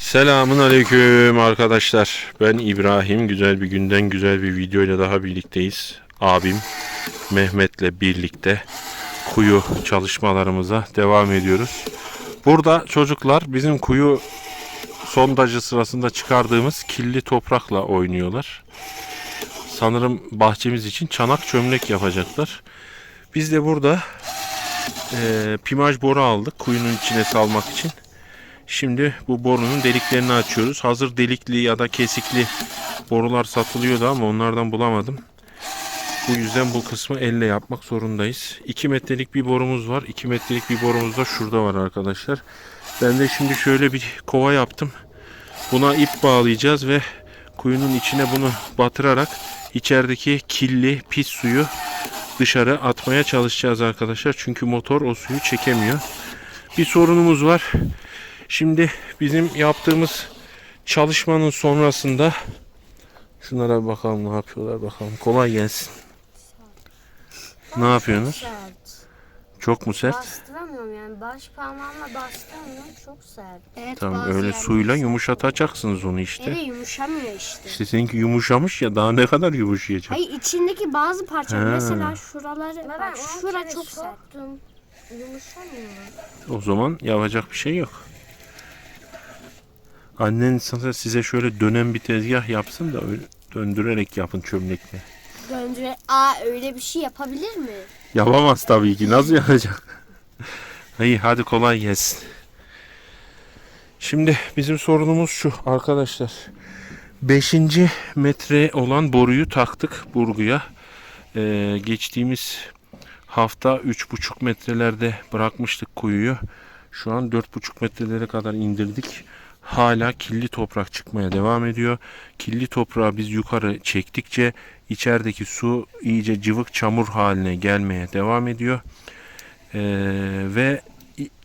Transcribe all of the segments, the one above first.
Selamun aleyküm arkadaşlar. Ben İbrahim. Güzel bir günden güzel bir video ile daha birlikteyiz. Abim Mehmet'le birlikte kuyu çalışmalarımıza devam ediyoruz. Burada çocuklar bizim kuyu sondajı sırasında çıkardığımız kirli toprakla oynuyorlar. Sanırım bahçemiz için çanak çömlek yapacaklar. Biz de burada eee pimaj boru aldık kuyunun içine salmak için. Şimdi bu borunun deliklerini açıyoruz. Hazır delikli ya da kesikli borular satılıyordu ama onlardan bulamadım. Bu yüzden bu kısmı elle yapmak zorundayız. 2 metrelik bir borumuz var. 2 metrelik bir borumuz da şurada var arkadaşlar. Ben de şimdi şöyle bir kova yaptım. Buna ip bağlayacağız ve kuyunun içine bunu batırarak içerideki kirli, pis suyu dışarı atmaya çalışacağız arkadaşlar. Çünkü motor o suyu çekemiyor. Bir sorunumuz var. Şimdi bizim yaptığımız çalışmanın sonrasında şunlara bir bakalım ne yapıyorlar bakalım. Kolay gelsin. Ne yapıyorsunuz? Sert. Çok mu sert? Bastıramıyorum yani baş parmağımla bastıramıyorum çok sert. Evet, Tamam bazı öyle yerler suyla yumuşatacaksınız onu işte. Evet yumuşamıyor işte. İşte seninki yumuşamış ya daha ne kadar yumuşayacak? Hayır içindeki bazı parçalar mesela şuraları Ben bak şura çok sert. soktum. Yumuşamıyor. O zaman yapacak bir şey yok. Annen sana size şöyle dönen bir tezgah yapsın da öyle döndürerek yapın çömlekle. Önce aa öyle bir şey yapabilir mi? Yapamaz tabii ki. Nasıl yapacak? İyi hadi kolay gelsin. Şimdi bizim sorunumuz şu arkadaşlar. 5. metre olan boruyu taktık burguya. Ee, geçtiğimiz hafta 3,5 metrelerde bırakmıştık kuyuyu. Şu an 4,5 metrelere kadar indirdik. Hala kirli toprak çıkmaya devam ediyor. Kirli toprağı biz yukarı çektikçe içerideki su iyice cıvık çamur haline gelmeye devam ediyor. Ee, ve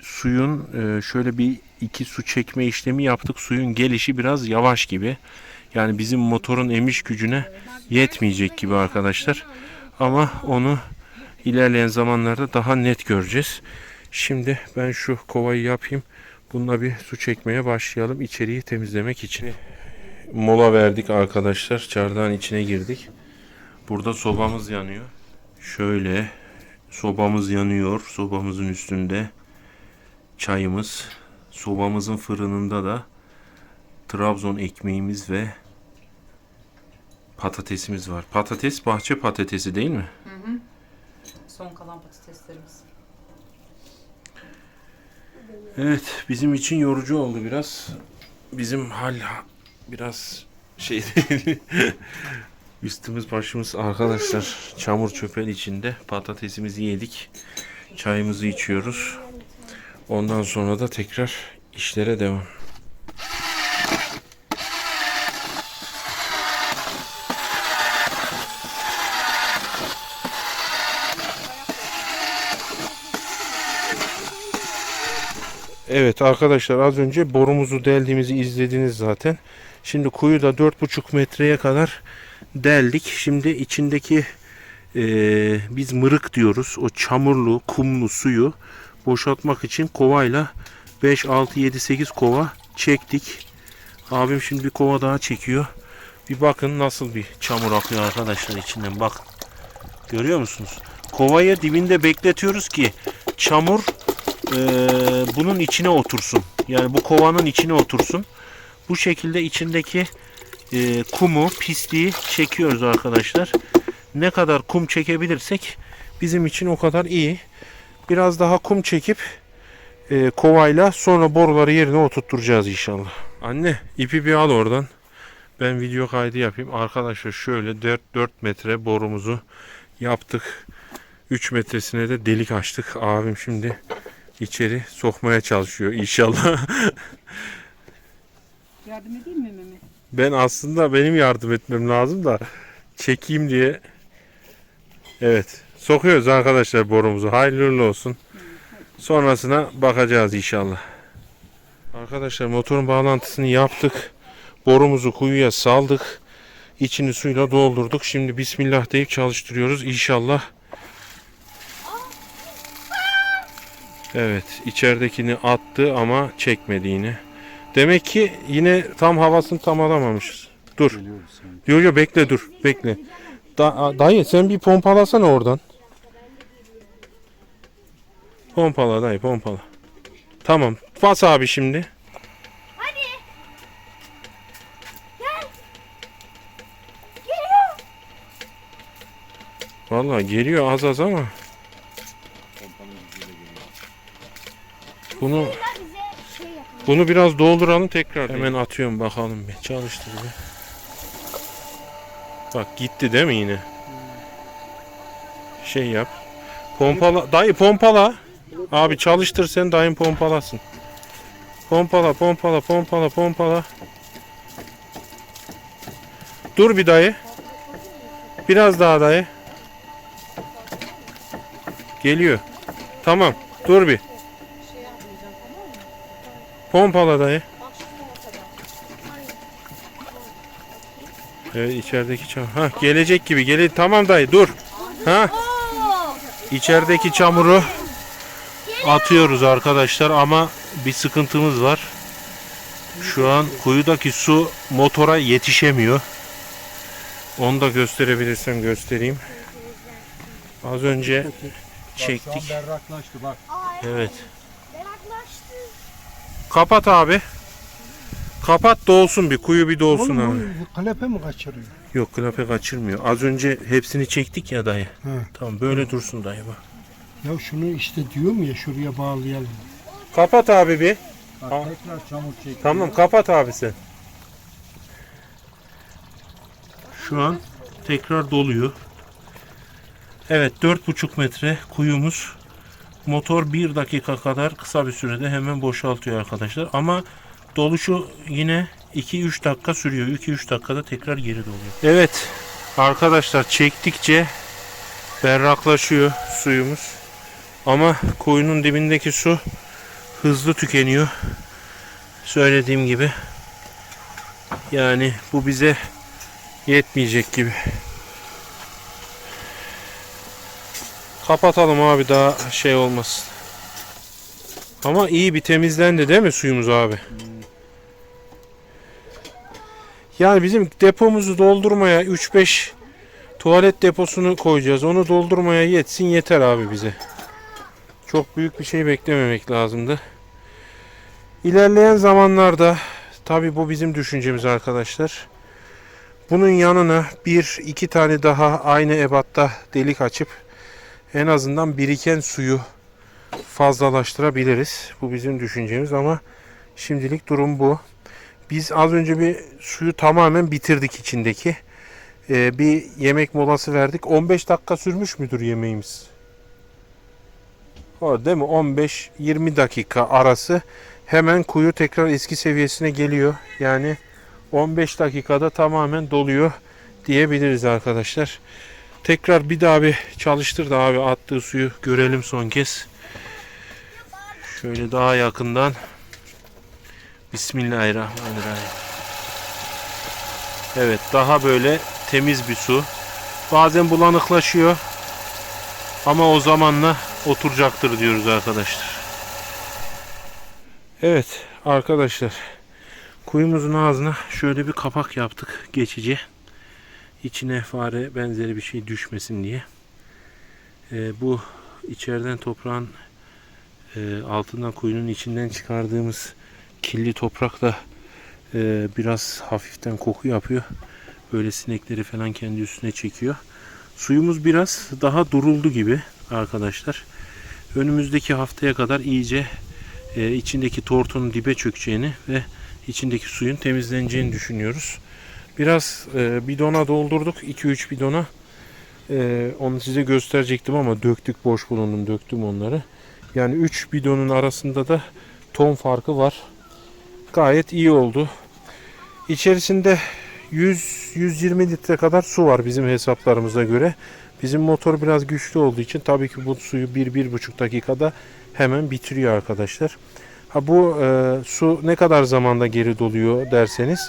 suyun e, şöyle bir iki su çekme işlemi yaptık. Suyun gelişi biraz yavaş gibi. Yani bizim motorun emiş gücüne yetmeyecek gibi arkadaşlar. Ama onu ilerleyen zamanlarda daha net göreceğiz. Şimdi ben şu kovayı yapayım. Bununla bir su çekmeye başlayalım içeriği temizlemek için. Mola verdik arkadaşlar. Çardağın içine girdik. Burada sobamız yanıyor. Şöyle sobamız yanıyor. Sobamızın üstünde çayımız. Sobamızın fırınında da Trabzon ekmeğimiz ve patatesimiz var. Patates bahçe patatesi değil mi? Son kalan patateslerimiz. Evet, bizim için yorucu oldu biraz. Bizim hal biraz şey üstümüz başımız arkadaşlar çamur çöpel içinde patatesimizi yedik. Çayımızı içiyoruz. Ondan sonra da tekrar işlere devam. Evet arkadaşlar az önce borumuzu deldiğimizi izlediniz zaten. Şimdi kuyu da 4,5 metreye kadar deldik. Şimdi içindeki eee, biz mırık diyoruz. O çamurlu, kumlu suyu boşaltmak için kovayla 5, 6, 7, 8 kova çektik. Abim şimdi bir kova daha çekiyor. Bir bakın nasıl bir çamur akıyor arkadaşlar içinden bak. Görüyor musunuz? Kovayı dibinde bekletiyoruz ki çamur eee, bunun içine otursun. Yani bu kovanın içine otursun. Bu şekilde içindeki eee, kumu, pisliği çekiyoruz arkadaşlar. Ne kadar kum çekebilirsek bizim için o kadar iyi. Biraz daha kum çekip eee, kovayla sonra boruları yerine oturtturacağız inşallah. Anne ipi bir al oradan. Ben video kaydı yapayım. Arkadaşlar şöyle 4, 4 metre borumuzu yaptık. 3 metresine de delik açtık. Abim şimdi içeri sokmaya çalışıyor inşallah. Yardım edeyim mi Mehmet? ben aslında benim yardım etmem lazım da çekeyim diye. Evet. Sokuyoruz arkadaşlar borumuzu. Hayırlı uğurlu olsun. Sonrasına bakacağız inşallah. Arkadaşlar motorun bağlantısını yaptık. Borumuzu kuyuya saldık. İçini suyla doldurduk. Şimdi Bismillah deyip çalıştırıyoruz. İnşallah. Evet. içeridekini attı ama çekmedi yine. Demek ki yine tam havasını tam alamamışız. Dur. Yo yo bekle dur. Bekle. Da- dayı sen bir pompalasana oradan. Pompala dayı pompala. Tamam. Bas abi şimdi. Vallahi geliyor az az ama. Bunu bunu biraz dolduralım tekrar. Hemen atıyorum bakalım bir. Çalıştır bir. Bak gitti değil mi yine? Şey yap. Pompala. Dayı pompala. Abi çalıştır sen dayın pompalasın. Pompala pompala pompala pompala. Dur bir dayı. Biraz daha dayı. Geliyor. Tamam. Dur bir. Pompala dayı. Evet içerideki çamur. Ha gelecek gibi. Gele tamam dayı dur. Ha. İçerideki çamuru atıyoruz arkadaşlar ama bir sıkıntımız var. Şu an kuyudaki su motora yetişemiyor. Onu da gösterebilirsem göstereyim. Az önce çektik. berraklaştı bak. Evet. Kapat abi. Kapat dolsun bir kuyu bir dolsun Oğlum abi. bu kalepe mi kaçırıyor? Yok klape kaçırmıyor. Az önce hepsini çektik ya dayı. Ha. Tamam böyle dursun dayı bak. Ya şunu işte diyorum ya şuraya bağlayalım. Kapat abi bir. Bak tekrar çamur çekiyor. Tamam kapat abi sen. Şu an tekrar doluyor. Evet 4,5 metre kuyumuz. Motor 1 dakika kadar kısa bir sürede hemen boşaltıyor arkadaşlar. Ama doluşu yine 2-3 dakika sürüyor. 2-3 dakikada tekrar geri doluyor. Evet arkadaşlar çektikçe berraklaşıyor suyumuz. Ama kuyunun dibindeki su hızlı tükeniyor söylediğim gibi yani bu bize yetmeyecek gibi. Kapatalım abi daha şey olmasın. Ama iyi bir temizlendi değil mi suyumuz abi? Yani bizim depomuzu doldurmaya 3-5 tuvalet deposunu koyacağız. Onu doldurmaya yetsin yeter abi bize. Çok büyük bir şey beklememek lazımdı. İlerleyen zamanlarda tabi bu bizim düşüncemiz arkadaşlar. Bunun yanına bir iki tane daha aynı ebatta delik açıp en azından biriken suyu fazlalaştırabiliriz. Bu bizim düşüncemiz ama şimdilik durum bu. Biz az önce bir suyu tamamen bitirdik içindeki. Ee, bir yemek molası verdik. 15 dakika sürmüş müdür yemeğimiz? O değil mi? 15-20 dakika arası hemen kuyu tekrar eski seviyesine geliyor. Yani 15 dakikada tamamen doluyor diyebiliriz arkadaşlar. Tekrar bir daha bir çalıştır da abi attığı suyu görelim son kez. Şöyle daha yakından. Bismillahirrahmanirrahim. Evet daha böyle temiz bir su. Bazen bulanıklaşıyor. Ama o zamanla oturacaktır diyoruz arkadaşlar. Evet arkadaşlar kuyumuzun ağzına şöyle bir kapak yaptık geçici. İçine fare benzeri bir şey düşmesin diye. Ee, bu içeriden toprağın e, altından kuyunun içinden çıkardığımız kirli toprak da e, biraz hafiften koku yapıyor. Böyle sinekleri falan kendi üstüne çekiyor. Suyumuz biraz daha duruldu gibi arkadaşlar. Önümüzdeki haftaya kadar iyice e, içindeki tortunun dibe çökeceğini ve içindeki suyun temizleneceğini düşünüyoruz. Biraz e, bidona doldurduk. 2-3 bidona. E, onu size gösterecektim ama döktük boş bulundum döktüm onları. Yani 3 bidonun arasında da ton farkı var. Gayet iyi oldu. İçerisinde 100-120 litre kadar su var bizim hesaplarımıza göre. Bizim motor biraz güçlü olduğu için tabii ki bu suyu 1-1,5 dakikada hemen bitiriyor arkadaşlar. Ha bu e, su ne kadar zamanda geri doluyor derseniz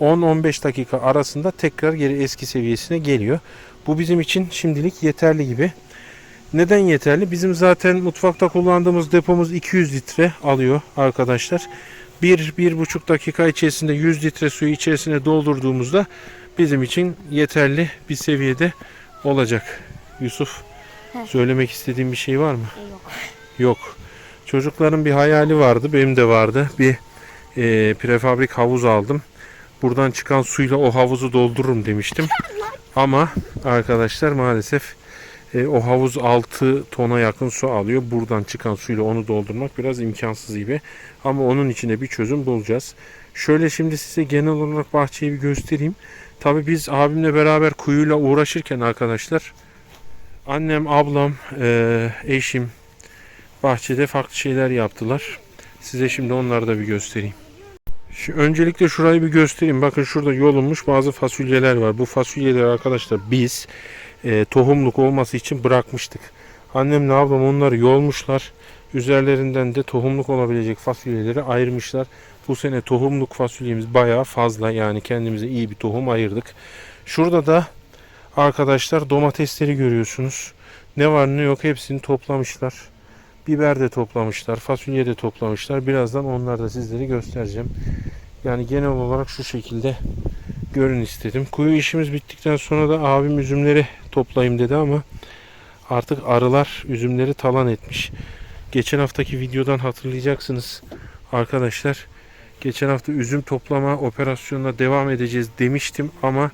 10-15 dakika arasında tekrar geri eski seviyesine geliyor. Bu bizim için şimdilik yeterli gibi. Neden yeterli? Bizim zaten mutfakta kullandığımız depomuz 200 litre alıyor arkadaşlar. bir, bir buçuk dakika içerisinde 100 litre suyu içerisine doldurduğumuzda bizim için yeterli bir seviyede olacak. Yusuf söylemek istediğin bir şey var mı? Yok. Yok. Çocukların bir hayali vardı. Benim de vardı. Bir e, prefabrik havuz aldım. Buradan çıkan suyla o havuzu doldururum demiştim. Ama arkadaşlar maalesef e, o havuz 6 tona yakın su alıyor. Buradan çıkan suyla onu doldurmak biraz imkansız gibi. Ama onun içine bir çözüm bulacağız. Şöyle şimdi size genel olarak bahçeyi bir göstereyim. Tabii biz abimle beraber kuyuyla uğraşırken arkadaşlar annem, ablam, e, eşim bahçede farklı şeyler yaptılar. Size şimdi onları da bir göstereyim. Şu, öncelikle şurayı bir göstereyim. Bakın şurada yolunmuş bazı fasulyeler var. Bu fasulyeleri arkadaşlar biz e, tohumluk olması için bırakmıştık. Annemle ablam onları yolmuşlar. Üzerlerinden de tohumluk olabilecek fasulyeleri ayırmışlar. Bu sene tohumluk fasulyemiz bayağı fazla. Yani kendimize iyi bir tohum ayırdık. Şurada da arkadaşlar domatesleri görüyorsunuz. Ne var ne yok hepsini toplamışlar. Biber de toplamışlar, fasulye de toplamışlar. Birazdan onları da sizlere göstereceğim. Yani genel olarak şu şekilde görün istedim. Kuyu işimiz bittikten sonra da abim üzümleri toplayayım dedi ama artık arılar üzümleri talan etmiş. Geçen haftaki videodan hatırlayacaksınız arkadaşlar. Geçen hafta üzüm toplama operasyonuna devam edeceğiz demiştim ama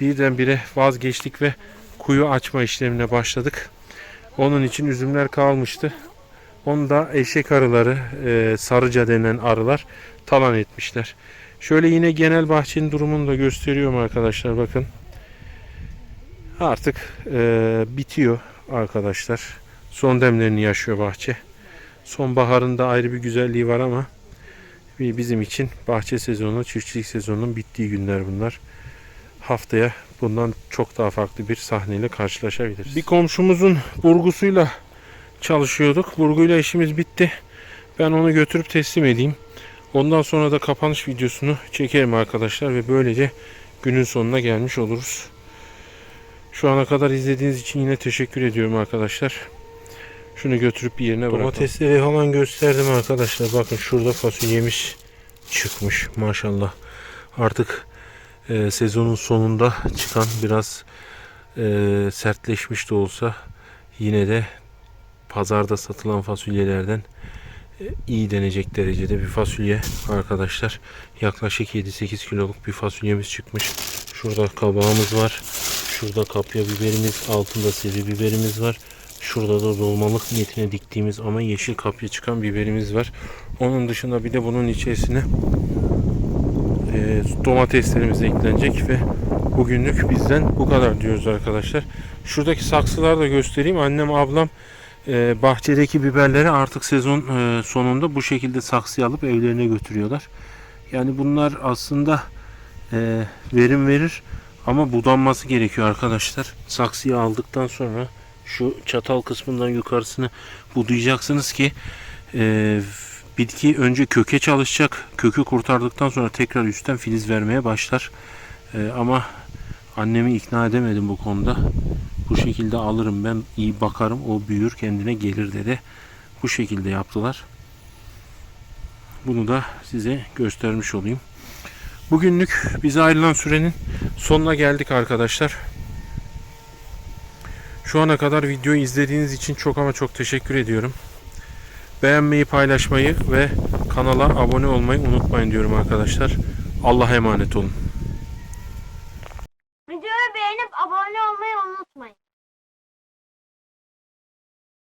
birdenbire vazgeçtik ve kuyu açma işlemine başladık. Onun için üzümler kalmıştı. Onu da eşek arıları, e, sarıca denen arılar talan etmişler. Şöyle yine genel bahçenin durumunu da gösteriyorum arkadaşlar bakın. Artık e, bitiyor arkadaşlar. Son demlerini yaşıyor bahçe. Sonbaharında ayrı bir güzelliği var ama bizim için bahçe sezonu, çiftçilik sezonunun bittiği günler bunlar. Haftaya bundan çok daha farklı bir sahneyle karşılaşabiliriz. Bir komşumuzun burgusuyla çalışıyorduk. Burguyla işimiz bitti. Ben onu götürüp teslim edeyim. Ondan sonra da kapanış videosunu çekerim arkadaşlar ve böylece günün sonuna gelmiş oluruz. Şu ana kadar izlediğiniz için yine teşekkür ediyorum arkadaşlar. Şunu götürüp bir yerine bırakalım. Domatesleri falan gösterdim arkadaşlar. Bakın şurada fasulyemiz çıkmış maşallah. Artık e, sezonun sonunda çıkan biraz e, sertleşmiş de olsa yine de pazarda satılan fasulyelerden e, iyi denecek derecede bir fasulye arkadaşlar. Yaklaşık 7-8 kiloluk bir fasulyemiz çıkmış. Şurada kabağımız var. Şurada kapya biberimiz, altında sivri biberimiz var. Şurada da dolmalık niyetine diktiğimiz ama yeşil kapya çıkan biberimiz var. Onun dışında bir de bunun içerisine e, domateslerimiz eklenecek ve bugünlük bizden bu kadar diyoruz arkadaşlar. Şuradaki saksılar da göstereyim. Annem, ablam bahçedeki biberleri artık sezon e, sonunda bu şekilde saksıya alıp evlerine götürüyorlar. Yani bunlar aslında e, verim verir ama budanması gerekiyor arkadaşlar. Saksıya aldıktan sonra şu çatal kısmından yukarısını budayacaksınız ki e, bitki önce köke çalışacak. Kökü kurtardıktan sonra tekrar üstten filiz vermeye başlar. Ama annemi ikna edemedim bu konuda. Bu şekilde alırım ben iyi bakarım o büyür kendine gelir dedi. Bu şekilde yaptılar. Bunu da size göstermiş olayım. Bugünlük bize ayrılan sürenin sonuna geldik arkadaşlar. Şu ana kadar videoyu izlediğiniz için çok ama çok teşekkür ediyorum. Beğenmeyi, paylaşmayı ve kanala abone olmayı unutmayın diyorum arkadaşlar. Allah'a emanet olun.